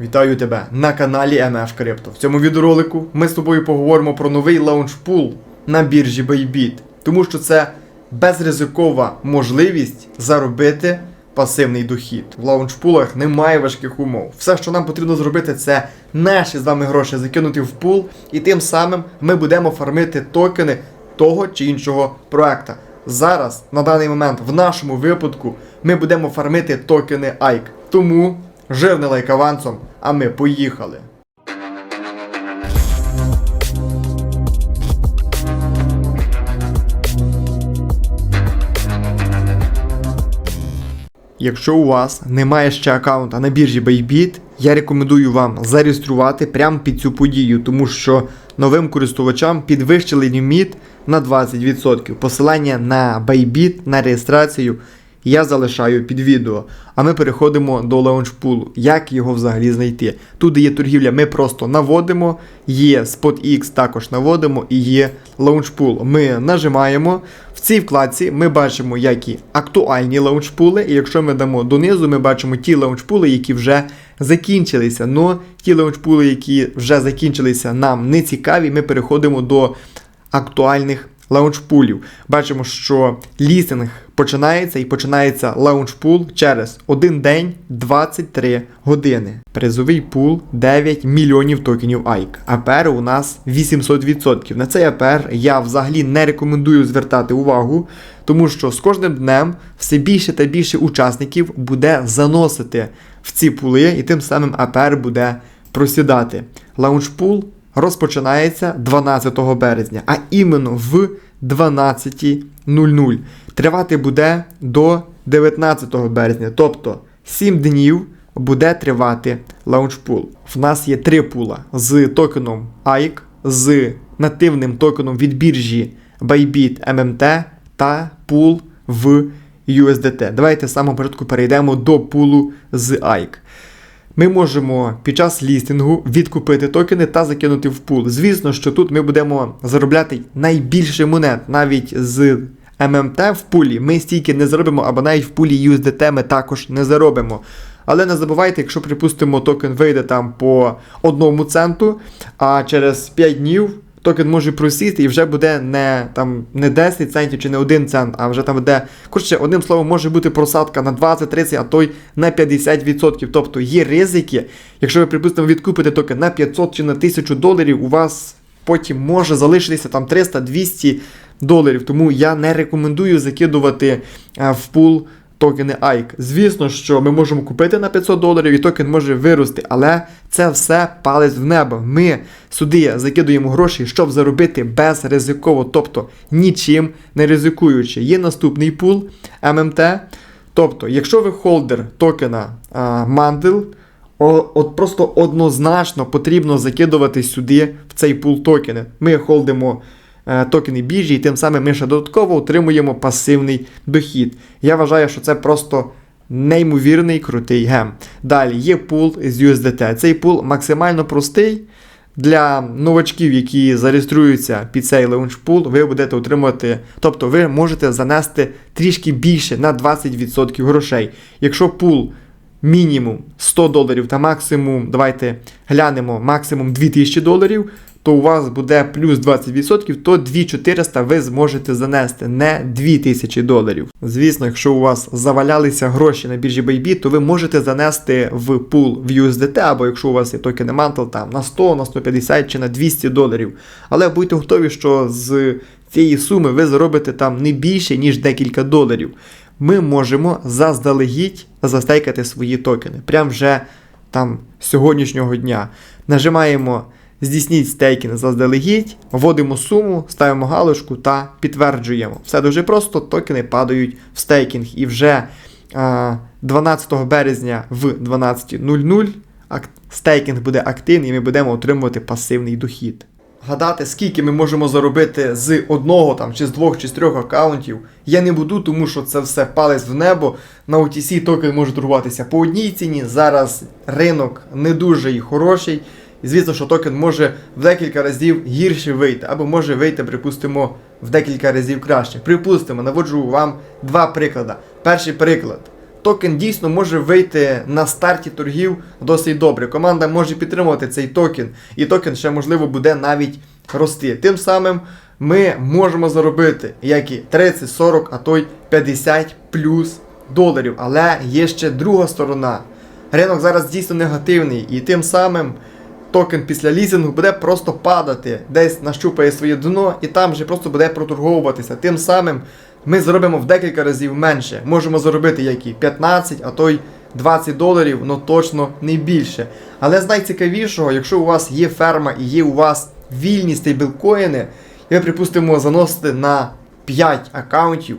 Вітаю тебе на каналі MF Crypto. В цьому відеоролику ми з тобою поговоримо про новий лаунчпул на біржі Bybit, тому що це безризикова можливість заробити пасивний дохід. В лаунчпулах немає важких умов. Все, що нам потрібно зробити, це наші з вами гроші закинути в пул, і тим самим ми будемо фармити токени того чи іншого проекта. Зараз, на даний момент, в нашому випадку, ми будемо фармити токени AIK. Тому жирний лайк авансом, а ми поїхали. Якщо у вас немає ще аккаунта на біржі Bybit, я рекомендую вам зареєструвати прямо під цю подію, тому що новим користувачам підвищили ліміт на 20%. Посилання на Bybit на реєстрацію я залишаю під відео. А ми переходимо до лаунчпулу. Як його взагалі знайти? Тут є торгівля, ми просто наводимо, є SpotX також наводимо і є лаунчпул. Ми нажимаємо. В цій вкладці ми бачимо які актуальні лаунчпули, і якщо ми дамо донизу, ми бачимо ті лаунчпули, які вже закінчилися. Но ті лаунчпули, які вже закінчилися, нам не цікаві. Ми переходимо до актуальних лаунчпулів. Бачимо, що лістинг починається і починається лаунчпул через 1 день 23 години. Призовий пул 9 мільйонів токенів AIK. АПР у нас 800%. На цей АПР я взагалі не рекомендую звертати увагу, тому що з кожним днем все більше та більше учасників буде заносити в ці пули, і тим самим АПР буде просідати. Лаунчпул розпочинається 12 березня, а іменно в 12.00. Тривати буде до 19 березня, тобто 7 днів буде тривати лаунчпул. В нас є три пула з токеном AIK, з нативним токеном від біржі Bybit MMT та пул в USDT. Давайте з самого початку перейдемо до пулу з AIK. Ми можемо під час лістингу відкупити токени та закинути в пул. Звісно, що тут ми будемо заробляти найбільше монет, навіть з ММТ в пулі ми стільки не заробимо, або навіть в пулі USDT ми також не заробимо. Але не забувайте, якщо, припустимо, токен вийде там по одному центу, а через 5 днів токен може просісти і вже буде не там не 10 центів чи не 1 цент, а вже там буде. Коротше, одним словом, може бути просадка на 20-30, а то й на 50%. Тобто є ризики. Якщо ви, припустимо, відкупите токен на 500 чи на 1000 доларів, у вас потім може залишитися там 300-200 доларів. Тому я не рекомендую закидувати а, в пул токени AIK. Звісно, що ми можемо купити на 500 доларів і токен може вирости, але це все палець в небо. Ми сюди закидуємо гроші, щоб заробити безризиково, тобто нічим не ризикуючи. Є наступний пул ММТ. Тобто, якщо ви холдер токена Mandel, от просто однозначно потрібно закидувати сюди в цей пул токени. Ми холдимо токени біржі, і тим самим ми ще додатково отримуємо пасивний дохід. Я вважаю, що це просто неймовірний крутий гем. Далі є пул з USDT. Цей пул максимально простий. Для новачків, які зареєструються під цей лаунчпул, ви будете отримувати, тобто ви можете занести трішки більше на 20% грошей. Якщо пул мінімум 100 доларів та максимум, давайте глянемо, максимум 2000 доларів, то у вас буде плюс 20%, то 2400 ви зможете занести, не 2000 доларів. Звісно, якщо у вас завалялися гроші на біржі Bybit, то ви можете занести в пул в USDT, або якщо у вас є токени Mantle там на 100, на 150 чи на 200 доларів. Але будьте готові, що з цієї суми ви заробите там не більше, ніж декілька доларів. Ми можемо заздалегідь застейкати свої токени. Прям вже там сьогоднішнього дня. Нажимаємо здійсніть стейкінг заздалегідь, вводимо суму, ставимо галочку та підтверджуємо. Все дуже просто, токени падають в стейкінг. І вже а, 12 березня в 12.00 стейкінг буде активний і ми будемо отримувати пасивний дохід. Гадати, скільки ми можемо заробити з одного там, чи з двох, чи з трьох аккаунтів, я не буду, тому що це все палець в небо. На OTC токен може торгуватися по одній ціні. Зараз ринок не дуже і хороший. І звісно, що токен може в декілька разів гірше вийти, або може вийти, припустимо, в декілька разів краще. Припустимо, наводжу вам два приклади. Перший приклад. токен дійсно може вийти на старті торгів досить добре. Команда може підтримувати цей токен, і токен ще можливо буде навіть рости. Тим самим ми можемо заробити як і 30, 40, а то й 50 плюс доларів. Але є ще друга сторона. Ринок зараз дійсно негативний, і тим самим токен після лізингу буде просто падати, десь нащупає своє дно, і там вже просто буде проторговуватися. Тим самим ми зробимо в декілька разів менше. Можемо заробити які 15, а то й 20 доларів, ну точно не більше. Але з найцікавішого, якщо у вас є ферма і є у вас вільні стейблкоїни, і ви, припустимо, заносите на 5 аккаунтів,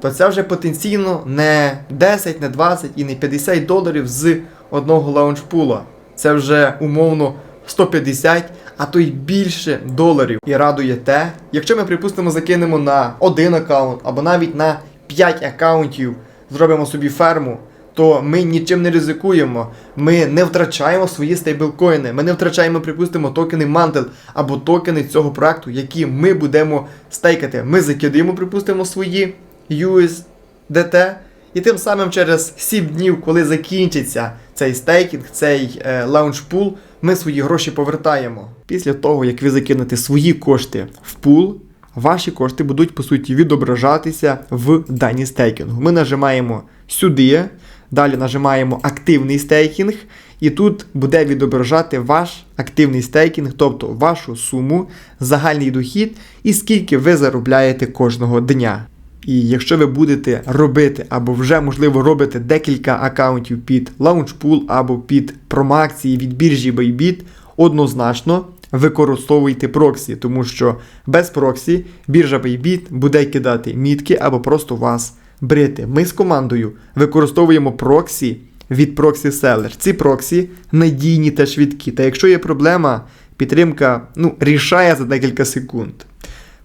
то це вже потенційно не 10, не 20 і не 50 доларів з одного лаунчпула. Це вже умовно 150, а то й більше доларів. І радує те, якщо ми, припустимо, закинемо на один аккаунт або навіть на 5 аккаунтів, зробимо собі ферму, то ми нічим не ризикуємо. Ми не втрачаємо свої стейблкоїни, ми не втрачаємо, припустимо, токени Mantle або токени цього проекту, які ми будемо стейкати. Ми закидаємо, припустимо, свої USDT, і тим самим через 7 днів, коли закінчиться цей стейкінг, цей е, лаунчпул, ми свої гроші повертаємо. Після того, як ви закинете свої кошти в пул, ваші кошти будуть по суті відображатися в дані стейкінгу. Ми нажимаємо сюди, далі нажимаємо активний стейкінг, і тут буде відображати ваш активний стейкінг, тобто вашу суму, загальний дохід і скільки ви заробляєте кожного дня. І якщо ви будете робити або вже можливо робите декілька аккаунтів під Launchpool або під промакції від біржі Bybit, однозначно використовуйте проксі, тому що без проксі біржа Bybit буде кидати мітки або просто вас брити. Ми з командою використовуємо проксі від Proxy Seller. Ці проксі надійні та швидкі. Та якщо є проблема, підтримка ну, рішає за декілька секунд.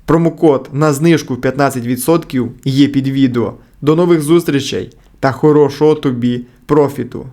Промокод на знижку в 15% є під відео. До нових зустрічей та хорошого тобі профіту!